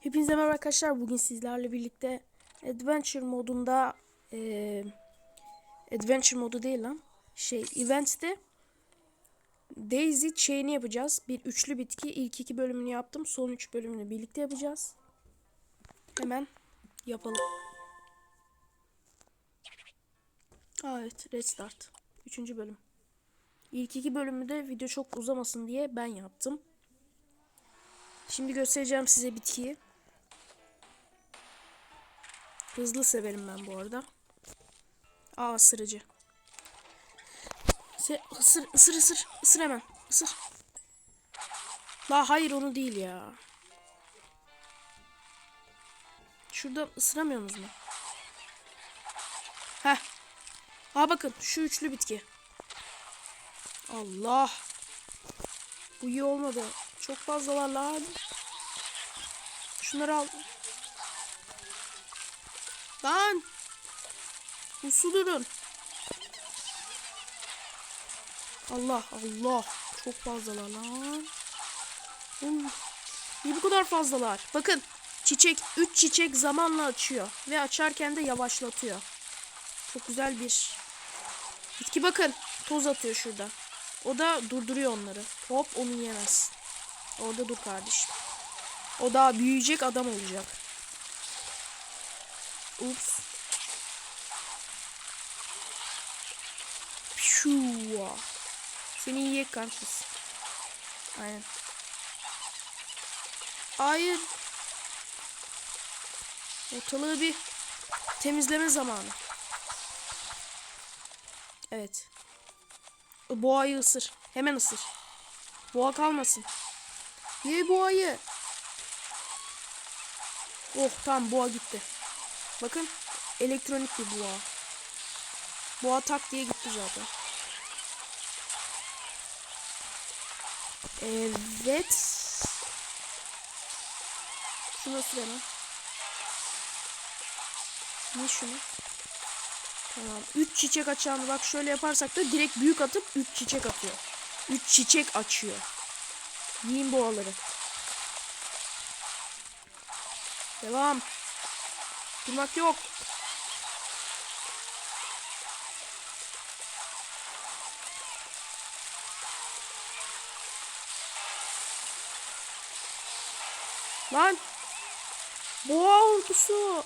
Hepinize merhaba arkadaşlar. Bugün sizlerle birlikte Adventure modunda eee, Adventure modu değil lan. Şey, Events'te Daisy Chain'i yapacağız. Bir üçlü bitki. İlk iki bölümünü yaptım. Son üç bölümünü birlikte yapacağız. Hemen yapalım. Aa, evet, Restart. Üçüncü bölüm. İlk iki bölümü de video çok uzamasın diye ben yaptım. Şimdi göstereceğim size bitkiyi. Hızlı severim ben bu arada. Aa ısırıcı. Se ısır, ısır, ısır, ısır hemen. Isır. La hayır onu değil ya. Şurada ısıramıyorsunuz mu? Heh. Aa bakın şu üçlü bitki. Allah. Bu iyi olmadı. Çok fazlalar lan. Şunları al. Lan. Uslu durun. Allah Allah. Çok fazlalar lan. Niye bu kadar fazlalar? Bakın. Çiçek 3 çiçek zamanla açıyor. Ve açarken de yavaşlatıyor. Çok güzel bir bitki bakın. Toz atıyor şurada. O da durduruyor onları. Hop onu yiyemez. Orada dur kardeşim. O daha büyüyecek adam olacak. Ups. Pşuva. Seni yiyecek kankız. Aynen. Hayır. Ortalığı bir temizleme zamanı. Evet. Boğayı ısır. Hemen ısır. Boğa kalmasın. Ye boğayı. Oh tamam boğa gitti. Bakın elektronik bir boğa. Boğa tak diye gitti zaten. Evet. Şunu ısır hemen. Ne şunu? Tamam. 3 çiçek açan bak şöyle yaparsak da direkt büyük atıp 3 çiçek atıyor. 3 çiçek açıyor. Yiyin boğaları. Devam. Durmak yok. Lan. Boğa ordusu.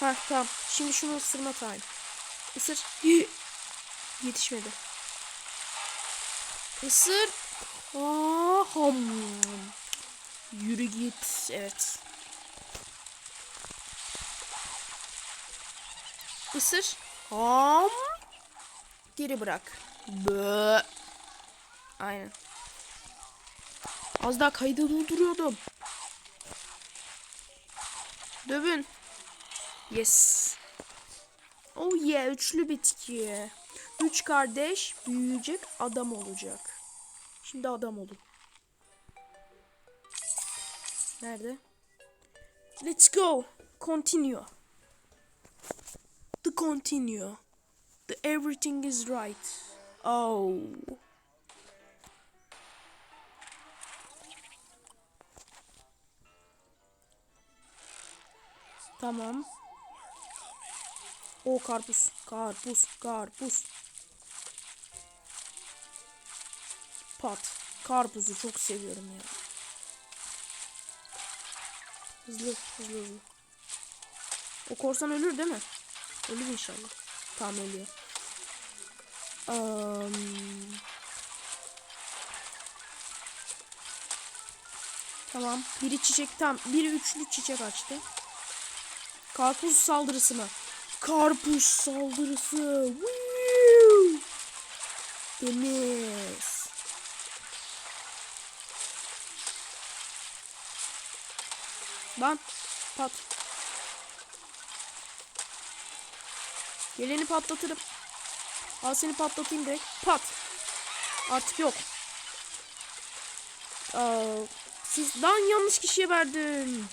Ha tamam. Şimdi şunu ısırma time. Isır. Yetişmedi. Isır. Aa, ham. Yürü git. Evet. Isır. Ham. Geri bırak. Bö. Aynen. Az daha kaydı durduruyordum. Dövün. Yes. Oh yeah, üçlü bitki. Üç kardeş büyüyecek adam olacak. Şimdi adam olun. Nerede? Let's go. Continue. The continue. The everything is right. Oh. Tamam. O karpuz, karpuz, karpuz. Pat. Karpuzu çok seviyorum ya. Hızlı, hızlı, hızlı. O korsan ölür değil mi? Ölür inşallah. Tamam ölüyor. Um, tamam. Biri çiçek tam. Biri üçlü çiçek açtı. Karpuz saldırısı mı? Karpuz saldırısı. Woo! Temiz. Lan pat. Geleni patlatırım. Al seni patlatayım direkt. Pat. Artık yok. Aa, siz lan yanlış kişiye verdim.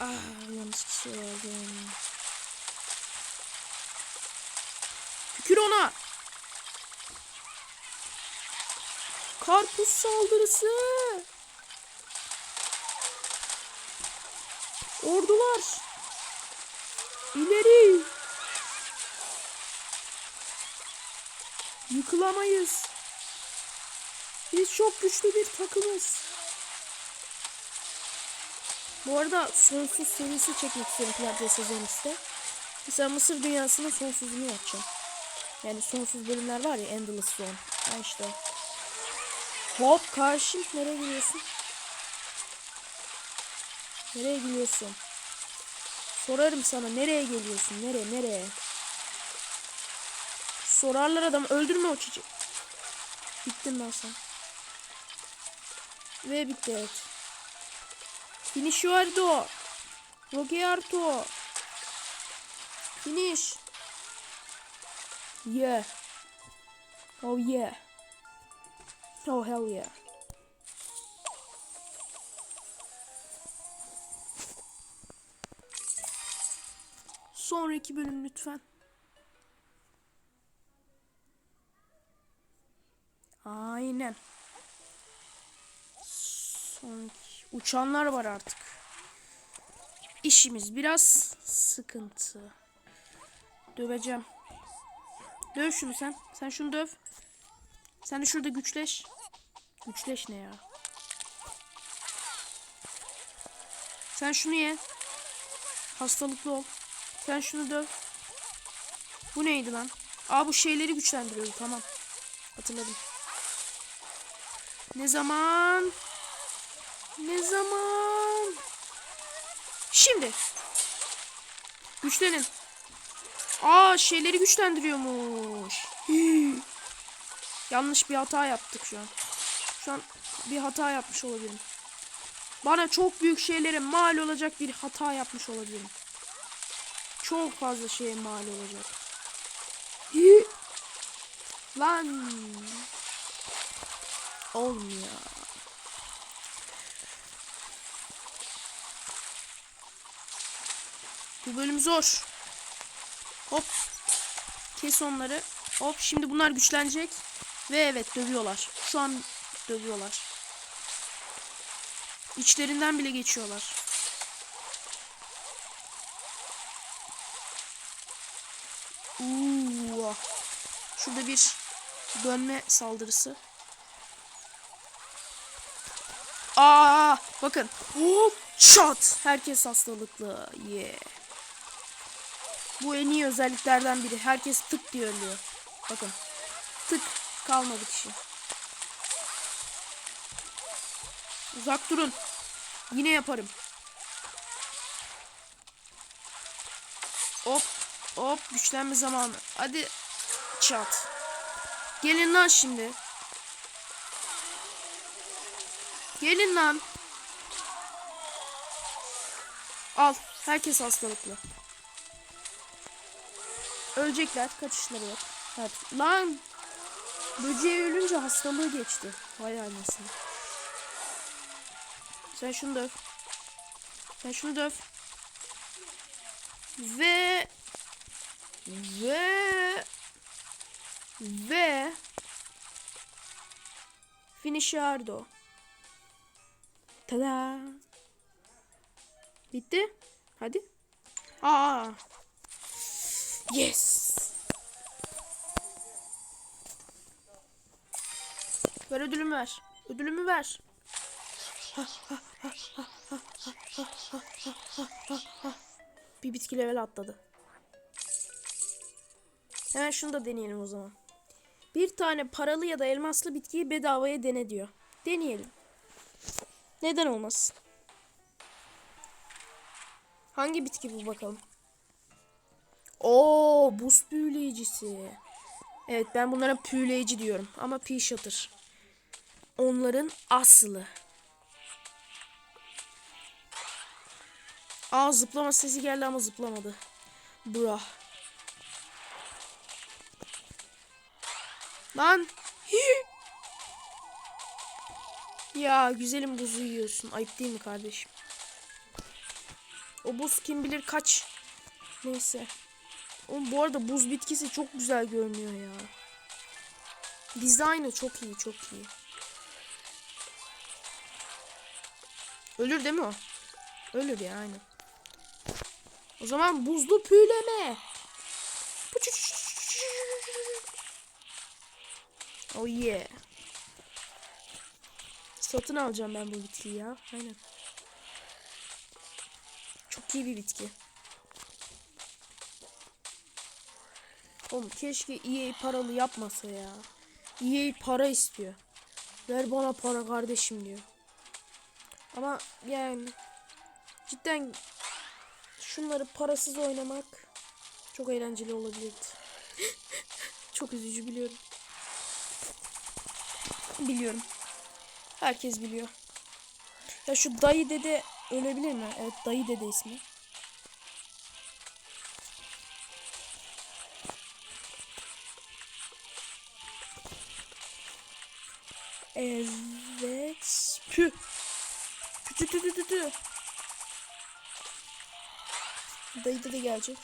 Ah yanlış kişiye verdim. Tükür ona. Karpuz saldırısı. Ordular. İleri. Yıkılamayız. Biz çok güçlü bir takımız. Bu arada sonsuz serisi çekmek istiyorum Plantya sezon üstte. Mesela Mısır dünyasının sonsuzunu yapacağım. Yani sonsuz bölümler var ya Endless Zone. Ha işte. Hop karşı nereye gidiyorsun? Nereye gidiyorsun? Sorarım sana nereye geliyorsun? Nereye nereye? Sorarlar adam öldürme o çiçeği. Bittin lan sen. Ve bitti evet. Finishuardo. Rogearto. Finish. Yeah. Oh yeah. Oh hell yeah. Sonraki bölüm lütfen. Aynen. Sonraki. Uçanlar var artık. İşimiz biraz sıkıntı. Döveceğim. Döv şunu sen. Sen şunu döv. Sen de şurada güçleş. Güçleş ne ya? Sen şunu ye. Hastalıklı ol. Sen şunu döv. Bu neydi lan? Aa bu şeyleri güçlendiriyordu tamam. Hatırladım. Ne zaman? Ne zaman? Şimdi. Güçlenin. Aa şeyleri güçlendiriyormuş. Hii. Yanlış bir hata yaptık şu an. Şu an bir hata yapmış olabilirim. Bana çok büyük şeylere mal olacak bir hata yapmış olabilirim. Çok fazla şeye mal olacak. Hii. Lan. Olmuyor. Bu bölüm zor. Hop. Kes onları. Hop şimdi bunlar güçlenecek. Ve evet dövüyorlar. Şu an dövüyorlar. İçlerinden bile geçiyorlar. Uuu. Şurada bir dönme saldırısı. Aa, bakın. Hop, shot. Herkes hastalıklı. Yeah. Bu en iyi özelliklerden biri. Herkes tık diye ölüyor. Bakın. Tık kalmadı kişi. Uzak durun. Yine yaparım. Hop hop güçlenme zamanı. Hadi çat. Gelin lan şimdi. Gelin lan. Al. Herkes hastalıklı. Ölecekler. Kaçışları yok. Evet. Lan. Böceği ölünce hastalığı geçti. Vay anasını. Sen şunu döv. Sen şunu döv. Ve ve ve Finishardo. Tada. Bitti. Hadi. Aa. Yes. Ver ödülümü ver. Ödülümü ver. Bir bitki level atladı. Hemen şunu da deneyelim o zaman. Bir tane paralı ya da elmaslı bitkiyi bedavaya dene diyor. Deneyelim. Neden olmasın? Hangi bitki bu bakalım? Oo, buz büyüleyicisi. Evet ben bunlara büyüleyici diyorum ama pea shooter. Onların aslı. Aa zıplama sesi geldi ama zıplamadı. Bra. Lan. Ya güzelim buzu yiyorsun. Ayıp değil mi kardeşim? O buz kim bilir kaç. Neyse. Oğlum bu arada buz bitkisi çok güzel görünüyor ya. Dizaynı çok iyi çok iyi. Ölür değil mi o? Ölür ya aynen. O zaman buzlu püyleme. Pıçı Oh yeah. Satın alacağım ben bu bitkiyi ya. Aynen. Çok iyi bir bitki. Oğlum keşke EA paralı yapmasa ya. EA para istiyor. Ver bana para kardeşim diyor. Ama yani cidden şunları parasız oynamak çok eğlenceli olabilirdi. çok üzücü biliyorum. Biliyorum. Herkes biliyor. Ya şu dayı dede ölebilir mi? Evet dayı dede ismi. Evet. Pü. Pü tü tü tü tü. Dayı dede gelecek.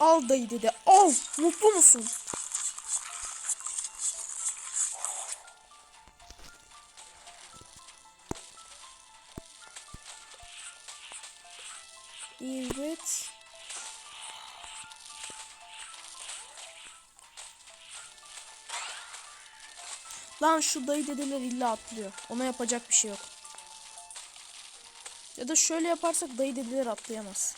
Al dayı dede. Al. Mutlu musun? Lan şu dayı dedeler illa atlıyor. Ona yapacak bir şey yok. Ya da şöyle yaparsak dayı dedeler atlayamaz.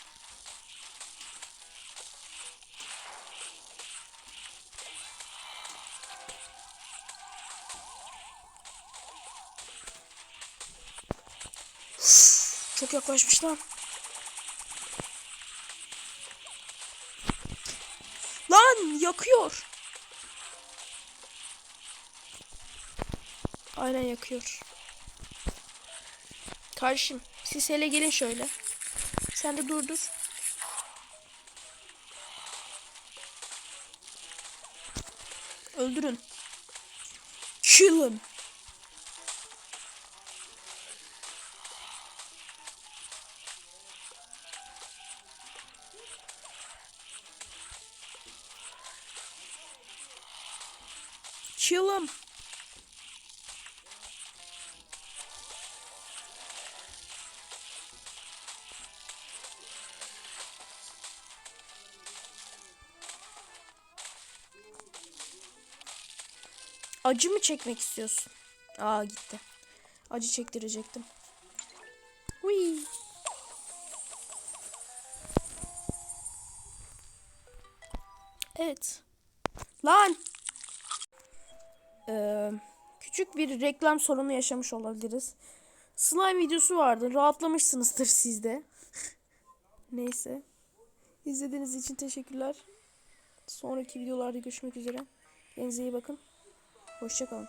Çok yaklaşmış lan. Lan yakıyor. Aynen yakıyor. Karşım siz hele gelin şöyle. Sen de dur dur. Öldürün. Kill him. Kill him. Acı mı çekmek istiyorsun? Aa gitti. Acı çektirecektim. Huy. Evet. Lan. Ee, küçük bir reklam sorunu yaşamış olabiliriz. Slime videosu vardı. Rahatlamışsınızdır siz de. Neyse. İzlediğiniz için teşekkürler. Sonraki videolarda görüşmek üzere. Kendinize iyi bakın. Hoşçakalın.